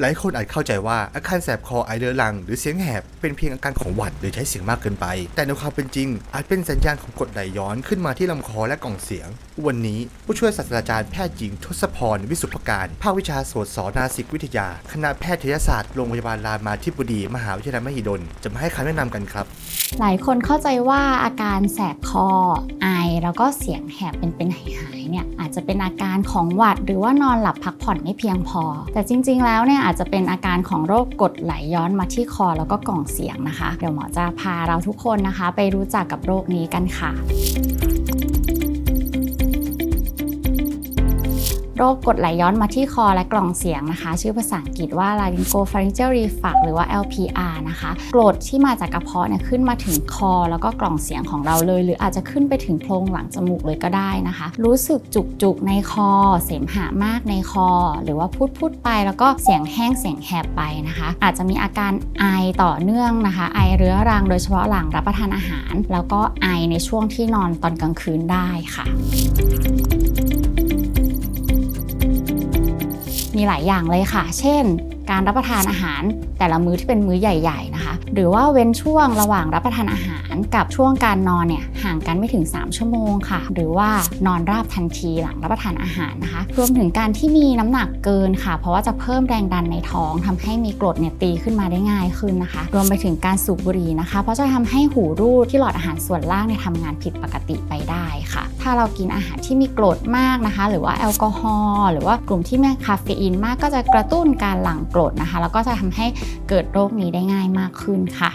หลายคนอาจเข้าใจว่าอาการแสบคอไอเรื้อรัง หรือเสียงแหบเป็นเพียงอาการของหวัดหรือใช้เสียงมากเกินไป แต่ในความเป็นจริง อาจเป็นสัญญาณของกรดไหลย้อนขึ้นมาที่ลำคอและกล่องเสียง วันนี้ผู้ช่วยศาสตราจารย์แพทย์หญิงทศพรวิสุทธการภาควิชาโสตศนาสิกวิทยา คณะแพทยศาสตร์โรงพยาบาลรามาธิบดี มหาวิทยาลัยมหิดล จะมาให้คำแนะนำกันครับ หลายคนเข้าใจว่าอาการแสบคอไอแล้วก็เสียงแหบเป็นเป็นหายๆเนี่ยอาจจะเป็นอาการของหวัด หรือว่านอนหลับพักผ่อนไม่เพียงพอ แต่จริง ๆ แล้วเนี่ยอาจจะเป็นอาการของโรคกดไหลย้อนมาที่คอแล้วก็กล่องเสียงนะคะ เดี๋ยวหมอจะพาเราทุกคนนะคะ ไปรู้จักกับโรคนี้กันค่ะ โรคกดไหลย้อนมาที่คอและกล่องเสียงนะคะ ชื่อภาษาอังกฤษว่า laryngopharyngeal reflux หรือว่า LPR นะคะกรดที่มาจากกระเพาะเนี่ยขึ้นมาถึงคอ แล้วก็กล่องเสียงของเราเลย หรืออาจจะขึ้นไปถึงโพรงหลังจมูกเลยก็ได้นะคะ รู้สึกจุกจุกๆในคอ เสมหะมากในคอ หรือว่าพูดพูดไปแล้วก็เสียงแห้งเสียงแหบไปนะคะ อาจจะมีอาการไอต่อเนื่องนะคะ ไอเรื้อรังโดยเฉพาะหลังรับประทานอาหาร แล้วก็ไอในช่วงที่นอนตอนกลางคืนได้ค่ะ มีหลายอย่างเลยค่ะ เช่น การรับประทานอาหารแต่ละมื้อที่เป็นมื้อใหญ่ ๆนะคะ หรือว่าเว้นช่วงระหว่างรับประทานอาหารกับช่วงการนอนเนี่ยห่างกันไม่ถึง 3 ชั่วโมงค่ะ หรือว่านอนราบทันทีหลังรับประทานอาหารนะคะ รวมถึงการที่มีน้ำหนักเกินค่ะ เพราะว่าจะเพิ่มแรงดันในท้องทำให้มีกรดเนี่ยตีขึ้นมาได้ง่ายขึ้นนะคะ รวมไปถึงการสูบบุหรี่นะคะ เพราะจะทำให้หูรูดที่หลอดอาหารส่วนล่างเนี่ยทำงานผิดปกติไปได้ค่ะ ถ้าเรากินอาหารที่มีกรดมากนะคะ หรือว่าแอลกอฮอล์หรือว่ากลุ่มที่มีคาเฟอีนมากก็จะกระตุ้นการหลั่งกรดนะคะ แล้วก็จะทำให้เกิดโรคนี้ได้ง่ายมากขึ้นค่ะ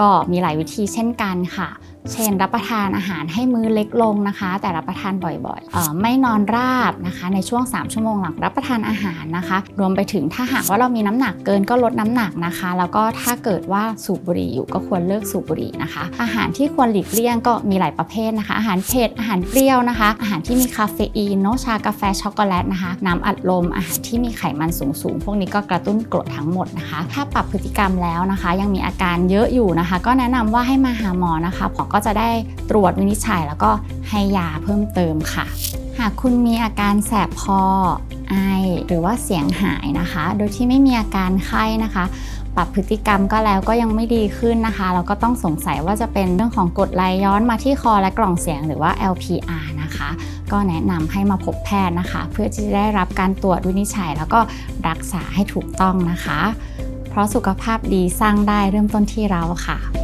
ก็มีหลายวิธีเช่นกันค่ะ เช่น รับประทานอาหารให้มื้อเล็กลงนะคะ แต่รับประทานบ่อยๆ ไม่นอนราบนะคะในช่วง 3 ชั่วโมงหลังรับประทานอาหารนะคะ รวมไปถึงถ้าหากว่าเรามีน้ำหนักเกินก็ลดน้ำหนักนะคะ แล้วก็ถ้าเกิดว่าสูบบุหรี่อยู่ก็ควรเลิกสูบบุหรี่นะคะ อาหารที่ควรหลีกเลี่ยงก็มีหลายประเภทนะคะ อาหารเผ็ดอาหารเปรี้ยวนะคะ อาหารที่มีคาเฟอีนเนชากาแฟช็อกโกแลตนะคะน้ำอัดลมอาหารที่มีไขมันสูงๆพวกนี้ก็กระตุ้นกรดทั้งหมดนะคะ ถ้าปรับพฤติกรรมแล้วนะคะ ยังมีอาการเยอะอยู่นะคะ ก็แนะนำว่าให้มาหาหมอนะคะหมอก็จะได้ตรวจวินิจฉัย แล้วก็ให้ยาเพิ่มเติมค่ะ หากคุณมีอาการแสบคอไอหรือว่าเสียงหายนะคะ โดยที่ไม่มีอาการไข้นะคะ ปรับพฤติกรรมก็แล้วก็ยังไม่ดีขึ้นนะคะเราก็ต้องสงสัยว่าจะเป็นเรื่องของกรดไหลย้อนมาที่คอและกล่องเสียงหรือว่า LPR นะคะ ก็แนะนำให้มาพบแพทย์นะคะ เพื่อที่จะได้รับการตรวจวินิจฉัย แล้วก็รักษาให้ถูกต้องนะคะ เพราะสุขภาพดีสร้างได้เริ่มต้นที่เราค่ะ